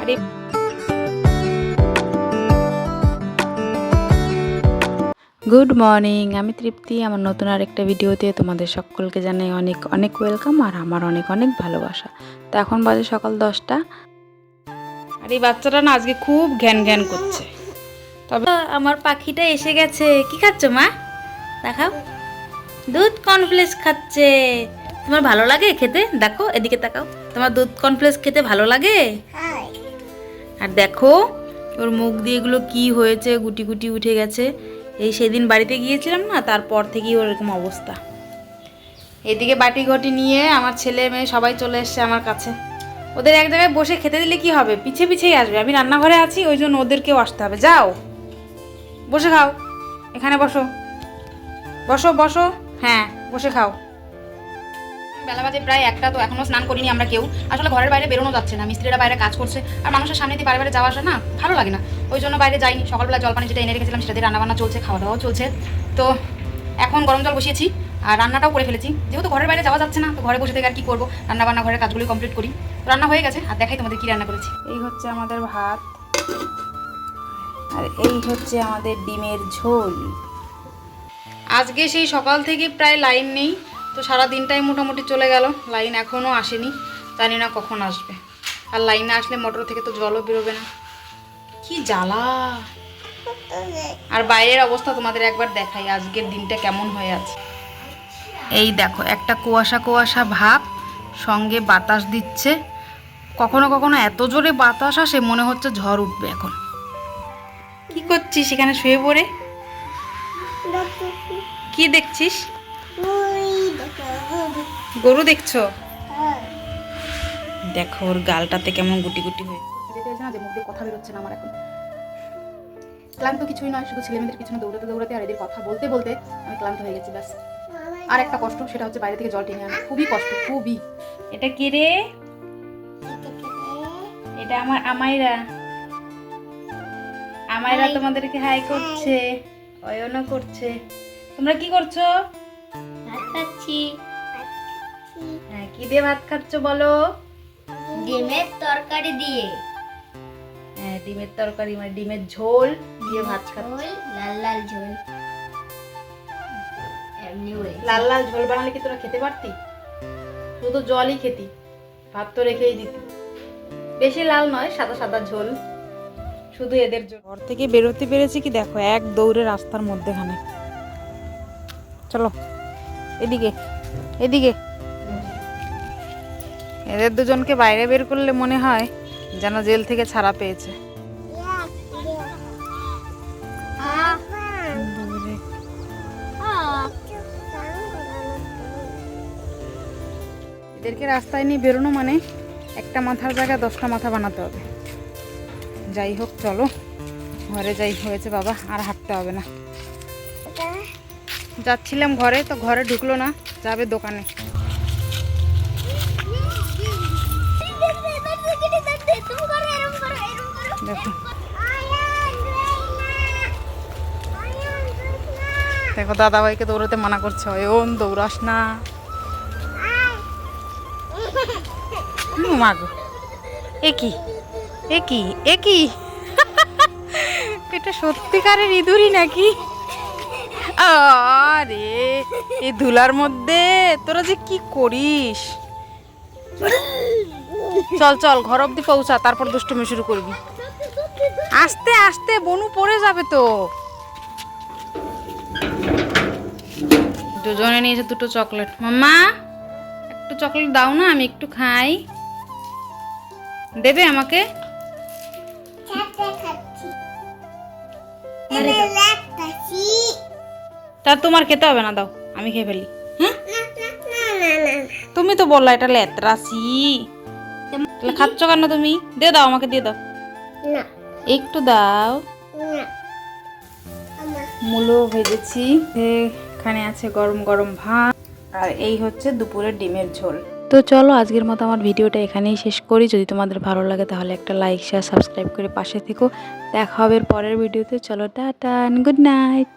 আর। Good morning আমি তৃপ্তি আমার নতুন আরেকটা ভিডিওতে তোমাদের সকলকে জানাই অনেক অনেক ওয়েলকাম আর আমার অনেক অনেক ভালোবাসা। তো এখন বাজে সকাল দশটা। আর এই বাচ্চাটা না আজকে খুব ঘ্যান ঘ্যান করছে। তবে আমার পাখিটা এসে গেছে। কি খাচ্ছ মা? দেখাও। দুধ কর্নফ্লেক্স খাচ্ছে। তোমার ভালো লাগে খেতে? দেখো এদিকে তাকাও। তোমার দুধ কর্নফ্লেক্স খেতে ভালো লাগে? হ্যাঁ আর দেখো, ওর মুখ দিয়ে এগুলো কি হয়েছে, গুটি গুটি উঠে গেছে। এই সেদিন বাড়িতে গিয়েছিলাম না, তারপর থেকেই ওর এরকম অবস্থা। এদিকে বাটি ঘটি নিয়ে আমার ছেলে মেয়ে সবাই চলে এসছে আমার কাছে। ওদের এক জায়গায় বসে খেতে দিলে কি হবে? পিছে পিছেই আসবে। আমি রান্নাঘরে আছি, ওই জন্য ওদেরকেও আসতে হবে। যাও। বসে খাও। এখানে বসো। বসো বসো। হ্যাঁ বসে খাও। বেলা বাজে প্রায় একটা তো এখনও স্নান করিনি আমরা কেউ। আসলে ঘরের বাইরে বেরোনো যাচ্ছে না মিস্ত্রিরা বাইরে কাজ করছে। আর মানুষের সামনে দিয়ে বাইরে বাইরে যাওয়া আসা না ভালো লাগে না। ওই জন্য বাইরে যাইনি। সকালবেলা জলপানি যেটা এনে রেখেছিলাম সেটা দিয়ে রান্নাবান্না চলছে খাওয়া দাওয়াও চলছে। তো এখন গরম জল বসিয়েছি আর রান্নাটাও করে ফেলেছি। যেহেতু ঘরের বাইরে যাওয়া যাচ্ছে না তো ঘরে বসে থেকে আর কি করব? রান্না বান্না ঘরের কাজগুলি কমপ্লিট করি। তো রান্না হয়ে গেছে আর দেখাই তোমাদের কি রান্না করেছি। এই হচ্ছে আমাদের ভাত আর এই হচ্ছে আমাদের ডিমের ঝোল। আজকে সেই সকাল থেকে প্রায় লাইন নেই। তো সারা দিনটাই মোটামুটি চলে গেল। লাইন এখনও আসেনি। জানি না কখন আসবে। আর লাইন না আসলে মোটর থেকে তো জলও বেরোবে না। কি জ্বালা। আর বাইরের অবস্থা তোমাদের একবার দেখাই, আজকের দিনটা কেমন হয়ে আছে। এই দেখো, একটা কুয়াশা কুয়াশা ভাব সঙ্গে বাতাস দিচ্ছে। কখনো কখনো এত জোরে বাতাস আসে, মনে হচ্ছে ঝড় উঠবে এখন। কি করছিস এখানে শুয়ে পড়ে? কি দেখছিস? গরু দেখছ? দেখো ওর গালটাতে কেমন গুটি গুটি হয়ে না যে মুখ দিয়ে কথা বেরোচ্ছে না আমার এখন। ক্লান্ত কিছুই নয় শুধু ছেলেমেয়েদের পিছনে দৌড়াতে দৌড়াতে আর এদের কথা বলতে বলতে আমি ক্লান্ত হয়ে গেছি ব্যাস। আর একটা কষ্ট সেটা হচ্ছে বাইরে থেকে জল টেনে আনা। খুবই কষ্ট খুবই। এটা কে রে? এটা আমার আমাইরা। আমাইরা তোমাদেরকে হাই করছে অয়নও করছে। তোমরা কি করছ? খাচ্ছি। হ্যাঁ কি দিয়ে ভাত খাচ্ছ বলো? ডিমের তরকারি দিয়ে। হ্যাঁ ডিমের তরকারি মানে ডিমের ঝোল দিয়ে ভাত খাচ্ছ। লাল লাল ঝোল। এমনি লাল লাল ঝোল বানালে কি তোরা খেতে পারতি? শুধু জলই খেতি ভাত তো রেখেই দিতি। বেশি লাল নয় সাদা সাদা ঝোল শুধু এদের জন্য ঘর থেকে বেরোতে পেরেছি কি দেখো এক দৌড়ে রাস্তার মধ্যেখানে। চলো। এদিকে এদিকে। এদের দুজনকে বাইরে বের করলে মনে হয় যেন জেল থেকে ছাড়া পেয়েছে। এদেরকে রাস্তায় নিয়ে বেরোনো মানে একটা মাথার জায়গায় দশটা মাথা বানাতে হবে। যাই হোক, চলো। ঘরে যাই হয়েছে বাবা, আর হাঁটতে হবে না। যাচ্ছিলাম ঘরে, তো ঘরে ঢুকলো না, যাবে দোকানে। দেখো। দেখো, দাদাভাইকে দৌড়াতে মানা করছে। ওন দৌড়াস না। মাগো একই একই একই এটা সত্যিকারের ইঁদুরই নাকি? আরে এই ধুলার মধ্যে তোরা যে কি করিস? চল চল, ঘর অব্দি পৌঁছা, তারপর দুষ্টুমি শুরু করবি। আস্তে আস্তে, বনু পড়ে যাবে তো। দুজনে নিয়েছে দুটো চকলেট। মাম্মা, একটু চকলেট দাও না, আমি একটু খাই। দেবে আমাকে? তা তোমার খেতে হবে না দাও। আমি খেয়ে ফেলি। তুমি তো বললা এটা লেত্রাসি খাচ্ছ কেন তুমি? দিয়ে দাও আমাকে দিয়ে দাও। একটু দাও। মূলো ভেজেছি। এখানে আছে গরম গরম ভাত। আর এই হচ্ছে দুপুরের ডিমের ঝোল। তো চলো আজকের মতো আমার ভিডিওটা এখানেই শেষ করি। যদি তোমাদের ভালো লাগে তাহলে একটা লাইক শেয়ার সাবস্ক্রাইব করে পাশে থেকো। দেখা হবে পরের ভিডিওতে। চলো টাটা গুড নাইট